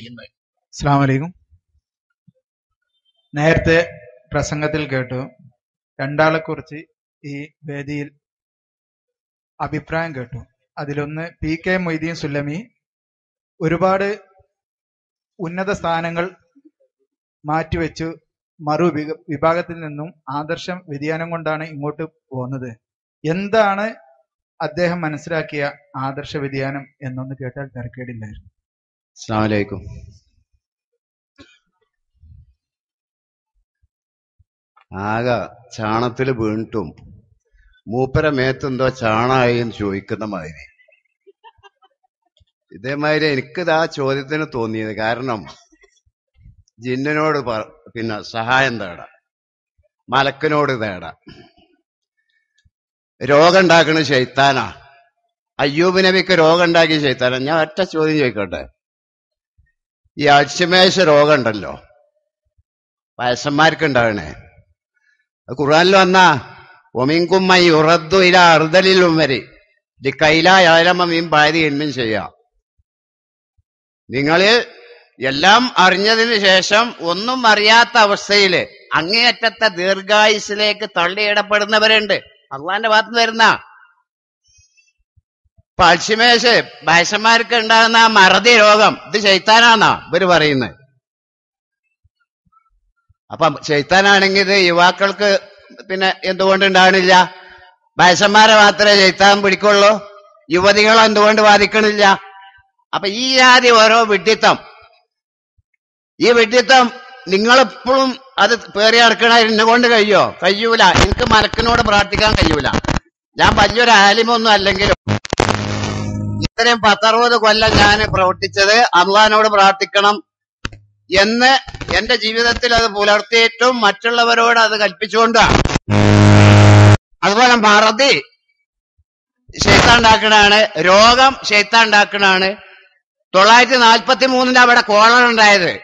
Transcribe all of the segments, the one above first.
ചെയ്യുന്നത് അസ്സാം നേരത്തെ പ്രസംഗത്തിൽ കേട്ടു. രണ്ടാളെ കുറിച്ച് ഈ വേദിയിൽ അഭിപ്രായം കേട്ടു. അതിലൊന്ന് പി കെ മൊയ്തീൻ സുല്ലമി. ഒരുപാട് ഉന്നത സ്ഥാനങ്ങൾ മാറ്റിവെച്ചു. മറു വിഭാഗത്തിൽ നിന്നും ആദർശം വ്യതിയാനം കൊണ്ടാണ് ഇങ്ങോട്ട് പോകുന്നത്. എന്താണ് അദ്ദേഹം മനസ്സിലാക്കിയ ആദർശ വ്യതിയാനം എന്നൊന്ന് കേട്ടാൽ തിരക്കേടില്ലായിരുന്നു. അസ്സാമലൈക്കും ആകെ ചാണത്തിൽ വീണിട്ടും മൂപ്പര മേത്തെന്തോ ചാണായി എന്ന് ചോദിക്കുന്ന മാതിരി. ഇതേമാതിരി എനിക്കിത് ആ ചോദ്യത്തിന് തോന്നിയത് കാരണം ജിന്നിനോട് പിന്നെ സഹായം തേടാം. മലക്കിനോട് തേടാം. രോഗം ഉണ്ടാക്കണ ശൈത്താനാ. അയ്യൂബ് നബിക്ക് രോഗം ഉണ്ടാക്കിയ ശൈത്താനാ. ഞാൻ ഒറ്റ ചോദ്യം ചോദിക്കട്ടെ? ഈ അഴ്ചമേശ രോഗം ഉണ്ടല്ലോ വയസ്സന്മാർക്ക് ഉണ്ടാകണേ അത് ഖുർആനിൽ വന്നാ മൈ ഉറദ്ദു ഇല അറുതലിലും വരെ. ഇത് കൈലായാലമീം പാതി എണ്ണും ചെയ്യാം. നിങ്ങൾ എല്ലാം അറിഞ്ഞതിന് ശേഷം ഒന്നും അറിയാത്ത അവസ്ഥയിൽ അങ്ങേയറ്റത്തെ ദീർഘായുസിലേക്ക് തള്ളിയിടപ്പെടുന്നവരുണ്ട്. അള്ളാന്റെ ഭാഗത്ത് വരുന്ന ഇപ്പൊ അൽഷിമേശ് ഉണ്ടാകുന്ന ആ മറതി രോഗം ഇത് ശൈത്താനാന്നാ ഇവർ പറയുന്നത് അപ്പൊ ശൈത്താനാണെങ്കിൽ ഇത് യുവാക്കൾക്ക് പിന്നെ എന്തുകൊണ്ട് ഉണ്ടാകണില്ല വയസ്സന്മാരെ മാത്രമേ ശൈത്താൻ പിടിക്കുള്ളൂ? യുവതികളോ എന്തുകൊണ്ട് ബാധിക്കണില്ല? അപ്പൊ ഈ ജാതി ഓരോ വിഡ്ഢിത്തം ഈ വിഡ്ഢിത്തം നിങ്ങളെപ്പോഴും അത് പേറി അടക്കണ എന്നെ കൊണ്ട് കഴിയോ? കഴിയൂല. എനിക്ക് മലക്കിനോട് പ്രാർത്ഥിക്കാൻ കഴിയൂല. ഞാൻ വലിയൊരു ആലിമൊന്നും അല്ലെങ്കിലും ഇത്രയും പത്തറുപത് കൊല്ലം ഞാൻ പ്രവർത്തിച്ചത് അള്ളഹാനോട് പ്രാർത്ഥിക്കണം എന്ന് എന്റെ ജീവിതത്തിൽ അത് പുലർത്തിയിട്ടും മറ്റുള്ളവരോട് അത് കൽപ്പിച്ചുകൊണ്ടാണ്. അതുപോലെ മറതി ശൈത്താൻ ഉണ്ടാക്കണാണ് രോഗം ശൈത്താൻ ഉണ്ടാക്കണാണ് തൊള്ളായിരത്തി നാൽപ്പത്തി മൂന്നിന്റെ അവിടെ കോളർ ഉണ്ടായത്.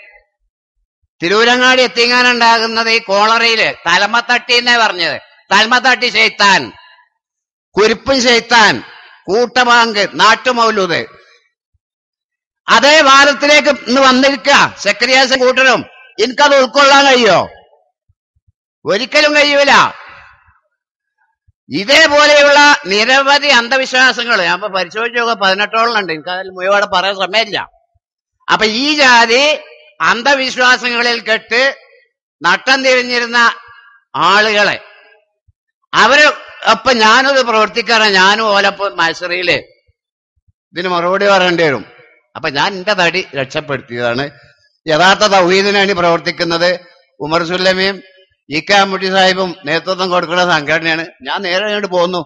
തിരൂരങ്ങാടി എത്തിങ്ങാനുണ്ടാകുന്നത് ഈ കോളറയിൽ. തലമത്തട്ടി എന്നേ പറഞ്ഞത്. തലമത്തട്ടി ശൈത്താൻ. കുരിപ്പും ശൈത്താൻ. കൂട്ടബാങ്ക് നാട്ടുമൗലൂത് അതേ വാദത്തിലേക്ക് ഇന്ന് വന്നിരിക്കുക സെക്രട്ടേറിയറ്റ് കൂട്ടരും. എനിക്കത് ഉൾക്കൊള്ളാൻ കഴിയോ? ഒരിക്കലും കഴിയൂല. ഇതേപോലെയുള്ള നിരവധി അന്ധവിശ്വാസങ്ങൾ ഞാൻ ഇപ്പൊ പരിശോധിച്ച് നോക്കുക പതിനെട്ടോളം ഉണ്ട് എനിക്ക് അതിൽ മുഴുവൻ പറയാൻ സമയമില്ല. അപ്പൊ ഈ ജാതി അന്ധവിശ്വാസങ്ങളിൽ കെട്ട് നട്ടം തിരിഞ്ഞിരുന്ന ആളുകളെ അവർ അപ്പൊ ഞാനത് പ്രവർത്തിക്കാറ. ഞാനും ഓലപ്പോ മത്സരയിൽ ഇതിന് മറുപടി പറയേണ്ടി വരും. അപ്പൊ ഞാൻ എന്റെ തടി രക്ഷപ്പെടുത്തിയതാണ്. യഥാർത്ഥ തൗഹീദിനാണ് പ്രവർത്തിക്കുന്നത്. ഉമർ സുല്ലമിയും ഇ കെ അമ്മുട്ടി സാഹിബും നേതൃത്വം കൊടുക്കുന്ന സംഘടനയാണ്. ഞാൻ നേരെ അങ്ങോട്ട് പോന്നു.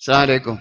അസ്സാം വലൈക്കും